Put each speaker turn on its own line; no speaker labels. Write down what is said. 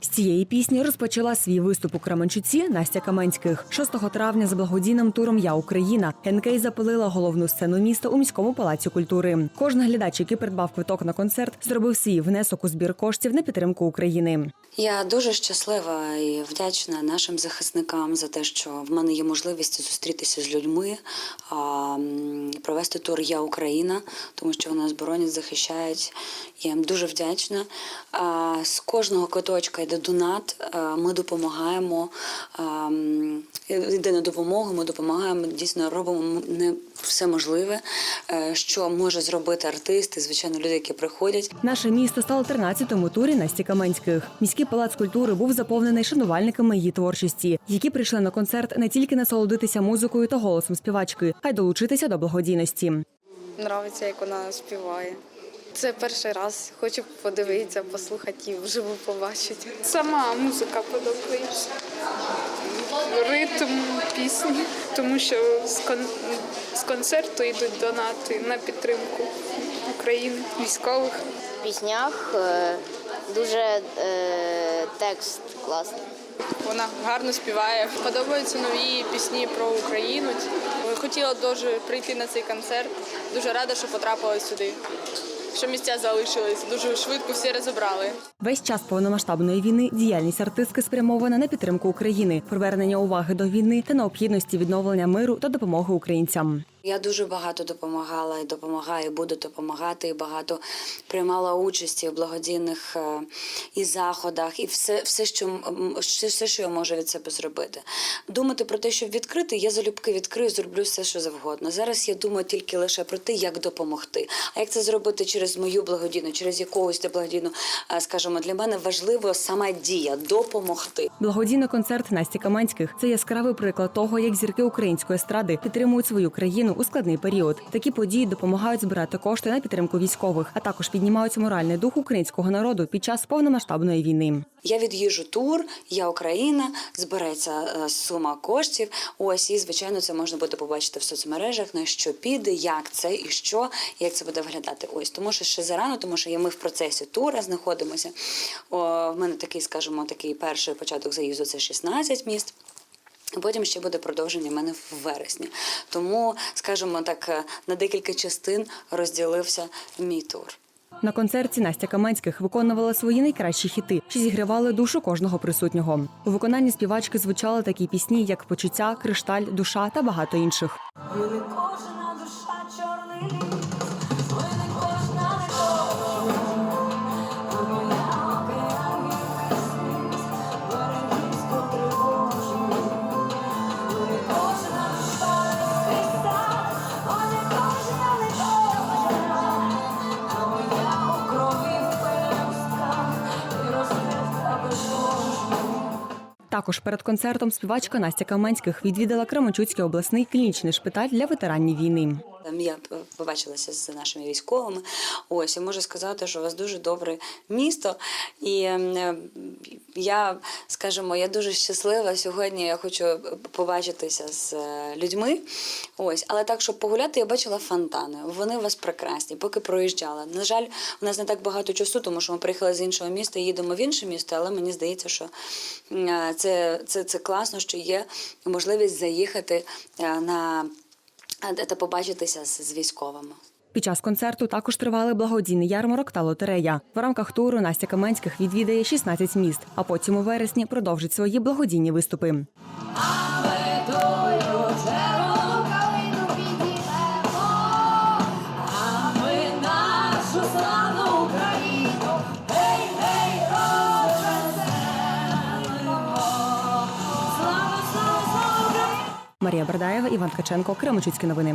З цієї пісні розпочала свій виступ у Кременчуці Настя Каменських 6 травня з благодійним туром Я Україна НК запалила головну сцену міста у міському палаці культури. Кожен глядач, який придбав квиток на концерт, зробив свій внесок у збір коштів на підтримку України.
Я дуже щаслива і вдячна нашим захисникам за те, що в мене є можливість зустрітися з людьми провести тур Я Україна, тому що вони нас боронять, захищають. Я їм дуже вдячна. З кожного квиточка йде донат. Ми допомагаємо. Йде на допомогу, ми допомагаємо. Дійсно робимо не все можливе, е, що може зробити артист і звичайно люди, які приходять.
Наше місто стало 13-му турі Насті Каменських. Міський палац культури був заповнений шанувальниками її творчості, які прийшли на концерт не тільки насолодитися музикою та голосом співачки, а й долучитися до благодійності.
Нравиться, як вона співає. Це перший раз. Хочу подивитися, послухати і вживу побачити.
Сама музика подобається. Ритм пісні, тому що з, кон- з концерту йдуть донати на підтримку України, військових.
В піснях е, дуже е, текст класний.
Вона гарно співає.
Подобаються нові пісні про Україну. Хотіла дуже прийти на цей концерт. Дуже рада, що потрапила сюди. Що місця залишились. Дуже швидко всі розібрали.
Весь час повномасштабної війни діяльність артистки спрямована на підтримку України, привернення уваги до війни та необхідності відновлення миру та допомоги українцям.
Я дуже багато допомагала і допомагаю, буду допомагати. І багато приймала участі в благодійних е, і заходах, і все, все, що все, що я можу від себе зробити. Думати про те, щоб відкрити, я залюбки відкрию, зроблю все, що завгодно. Зараз я думаю тільки лише про те, як допомогти. А як це зробити через мою благодійну, через якогось благодійну, е, скажімо, для мене важливо сама дія допомогти.
Благодійний концерт Насті Каменських це яскравий приклад того, як зірки української естради підтримують свою країну у складний період. Такі події допомагають збирати кошти на підтримку військових, а також піднімають моральний дух українського народу під час повномасштабної війни.
Я від'їжджу тур, я Україна, збереться е, сума коштів. Ось і звичайно, це можна буде побачити в соцмережах, на що піде, як це і що, як це буде виглядати. Ось тому, що ще зарано, тому що ми в процесі тура знаходимося. О, в мене такий, скажімо, такий перший початок заїзду це 16 міст. Потім ще буде продовження в мене в вересні. Тому, скажімо так, е, на декілька частин розділився мій тур.
На концерті Настя Каменських виконувала свої найкращі хіти, що зігрівали душу кожного присутнього. У виконанні співачки звучали такі пісні, як Почуття, Кришталь, Душа та багато інших.
Вини кожна
Також перед концертом співачка Настя Каменських відвідала Кременчуцький обласний клінічний шпиталь для ветеранів війни.
Я побачилася з нашими військовими. Ось і можу сказати, що у вас дуже добре місто. І е, я, скажімо, я дуже щаслива сьогодні. Я хочу побачитися з е, людьми. Ось, але так, щоб погуляти, я бачила фонтани. Вони у вас прекрасні, поки проїжджала. На жаль, у нас не так багато часу, тому що ми приїхали з іншого міста, їдемо в інше місто, але мені здається, що е, це, це, це класно, що є можливість заїхати е, на та побачитися з, військовими.
Під час концерту також тривали благодійний ярмарок та лотерея. В рамках туру Настя Каменських відвідає 16 міст, а потім у вересні продовжить свої благодійні виступи. Марія Бердаєва, Іван Ткаченко, Кременчуцькі новини.